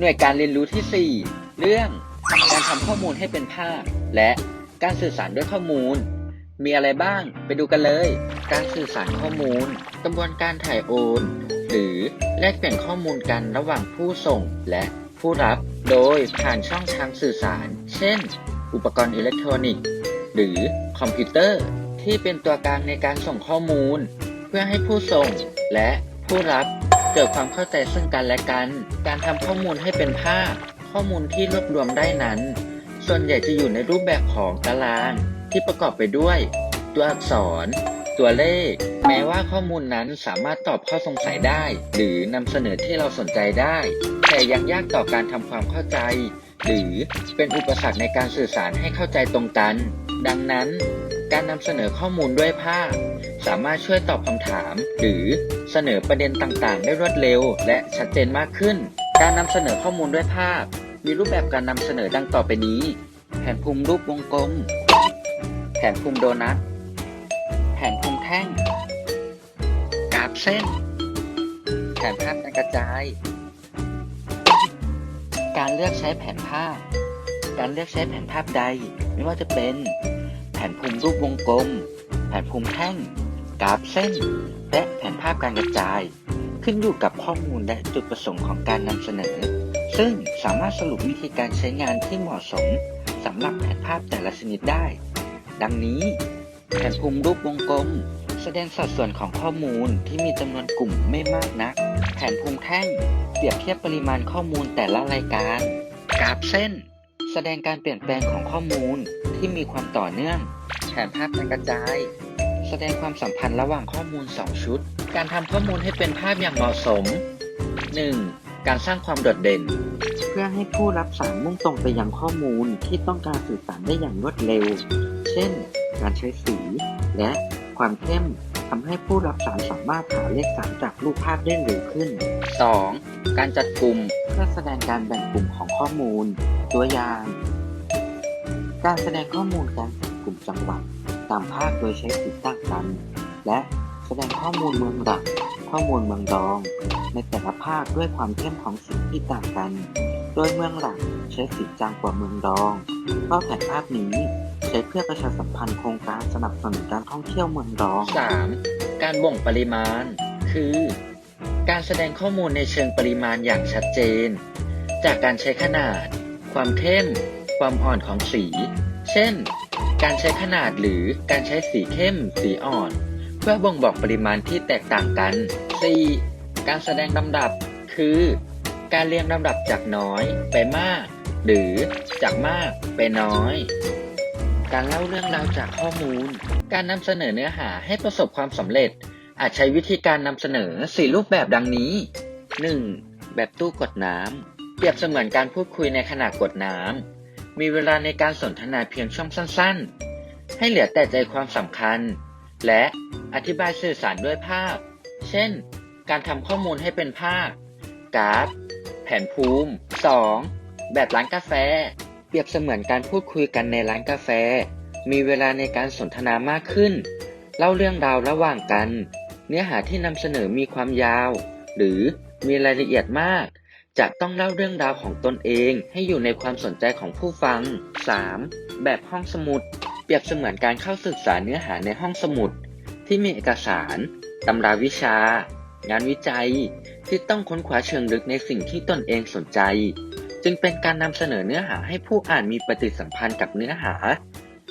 หน่วยการเรียนรู้ที่ 4 เรื่องการทำข้อมูลให้เป็นภาพ และการสื่อสารด้วยข้อมูล มีอะไรบ้างไปดูกันเลย การสื่อสารข้อมูล กระบวนการถ่ายโอน หรือแลกเปลี่ยนข้อมูลกันระหว่างผู้ส่งและผู้รับโดยผ่านช่องทางสื่อสาร เช่น อุปกรณ์อิเล็กทรอนิกส์ หรือคอมพิวเตอร์ที่เป็นตัวกลางในการส่งข้อมูล เพื่อให้ผู้ส่งและผู้รับ เกิดความเข้าใจซึ่งกันและกัน การทำข้อมูลให้เป็นภาพ ข้อมูลที่รวบรวมได้นั้น ส่วนใหญ่จะอยู่ในรูปแบบของตาราง ที่ประกอบไปด้วย ตัวอักษร ตัวเลข แม้ว่าข้อมูลนั้นสามารถตอบข้อสงสัยได้ หรือนำเสนอที่เราสนใจได้ แต่ยังยากต่อการทำความเข้าใจ หรือเป็นอุปสรรคในการสื่อสารให้เข้าใจตรงกัน ดังนั้น การนำเสนอข้อมูลด้วยภาพ สามารถช่วยตอบคำถาม หรือเสนอประเด็นต่างๆ ได้รวดเร็ว และชัดเจนมากขึ้น การนำเสนอข้อมูลด้วยภาพ มีรูปแบบการนำเสนอดังต่อไปนี้ แผนภูมิรูปวงกลม แผนภูมิโดนัท แผนภูมิแท่ง กราฟเส้น แผนภาพการกระจาย การเลือกใช้แผนภาพ การเลือกใช้แผนภาพใด ไม่ว่าจะเป็น แผนภูมิรูปวงกลม แผนภูมิแท่ง กราฟเส้น และแผนภาพการกระจาย ขึ้นอยู่กับข้อมูลและจุดประสงค์ของการนำเสนอ ซึ่งสามารถสรุปวิธีการใช้งานที่เหมาะสมสำหรับแผนภาพแต่ละชนิดได้ ดังนี้ แผนภูมิรูปวงกลม แสดงสัดส่วนของข้อมูลที่มีจำนวนกลุ่มไม่มากนัก แผนภูมิแท่ง เปรียบเทียบปริมาณข้อมูลแต่ละรายการ กราฟเส้น แสดงการเปลี่ยนแปลงของข้อมูลที่มีความต่อเนื่องแผนภาพการกระจาย แสดงความสัมพันธ์ระหว่างข้อมูล 2 ชุด การทำข้อมูลให้เป็นภาพอย่างเหมาะสม 1. การสร้างความโดดเด่น เพื่อให้ผู้รับสารมุ่งตรงไปยังข้อมูลที่ต้องการสื่อสารได้อย่างรวดเร็ว เช่น การใช้สี และความเข้มทำให้ผู้รับสารสามารถหาเลขสารจากรูปภาพได้เร็วขึ้น 2. การจัดกลุ่มเพื่อแสดงการแบ่งกลุ่มของข้อมูล ตัวอย่าง การแสดงข้อมูลการแบ่งกลุ่มจังหวัดตามภาคโดยใช้สีต่างกัน และแสดงข้อมูลเมืองหลัก ข้อมูลเมืองรอง ในแต่ละภาคด้วยความเข้มของสีที่ต่างกัน โดยเมืองหลักใช้สีจางกว่าเมืองรองเพราะแผนภาพนี้ใช้เพื่อประชาสัมพันธ์โครงการสนับสนุนการท่องเที่ยวเมืองรอง 3. การบ่งปริมาณ คือ การแสดงข้อมูลในเชิงปริมาณอย่างชัดเจน จากการใช้ขนาด ความเข้ม ความอ่อนของสี เช่น การใช้ขนาดหรือการใช้สีเข้ม สีอ่อน เพื่อบ่งบอกปริมาณที่แตกต่างกัน 4. การแสดงลำดับ คือ การเรียงลำดับจากน้อยไปมาก หรือจากมากไปน้อย การเล่าเรื่องราวจากข้อมูล การนำเสนอเนื้อหาให้ประสบความสำเร็จ อาจใช้วิธีการนำเสนอสี่รูปแบบดังนี้ 1. แบบตู้กดน้ำ เปรียบเสมือนการพูดคุยในขณะกดน้ำ มีเวลาในการสนทนาเพียงช่วงสั้นๆ ให้เหลือแต่ใจความสำคัญ และอธิบายสื่อสารด้วยภาพ เช่น การทำข้อมูลให้เป็นภาพ กราฟ แผนภูมิ 2. แบบร้านกาแฟ เปรียบเสมือนการพูดคุยกันในร้านกาแฟ มีเวลาในการสนทนามากขึ้น เล่าเรื่องราวระหว่างกัน เนื้อหาที่นำเสนอมีความยาว หรือมีรายละเอียดมาก จะต้องเล่าเรื่องราวของตนเองให้อยู่ในความสนใจของผู้ฟัง 3. แบบห้องสมุด เปรียบเสมือนการเข้าศึกษาเนื้อหาในห้องสมุด ที่มีเอกสาร ตำราวิชา งานวิจัย ที่ต้องค้นคว้าเชิงลึกในสิ่งที่ตนเองสนใจ จึงเป็นการนำเสนอเนื้อหาให้ผู้อ่านมีปฏิสัมพันธ์กับเนื้อหา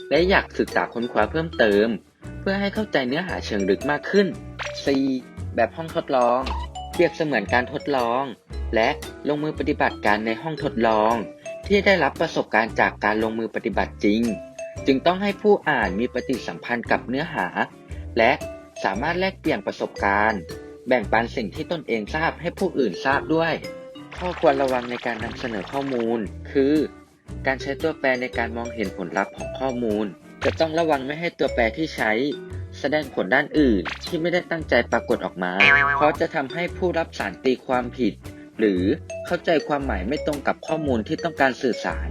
และอยากศึกษาค้นคว้าเพิ่มเติม เพื่อให้เข้าใจเนื้อหาเชิงลึกมากขึ้น 4. แบบห้องทดลอง เปรียบเสมือนการทดลอง และลงมือปฏิบัติการในห้องทดลอง ที่ได้รับประสบการณ์จากการลงมือปฏิบัติจริง จึงต้องให้ผู้อ่านมีปฏิสัมพันธ์กับเนื้อหา และสามารถแลกเปลี่ยนประสบการณ์ แบ่งปันสิ่งที่ตนเองทราบให้ผู้อื่นทราบด้วย ข้อควรระวังในการนำเสนอข้อมูล คือ การใช้ตัวแปรในการมองเห็นผลลัพธ์ของข้อมูล จะต้องระวังไม่ให้ตัวแปรที่ใช้แสดงผลด้านอื่นที่ไม่ได้ตั้งใจปรากฏออกมา เพราะจะทำให้ผู้รับสารตีความผิด หรือเข้าใจความหมายไม่ตรงกับข้อมูลที่ต้องการสื่อสาร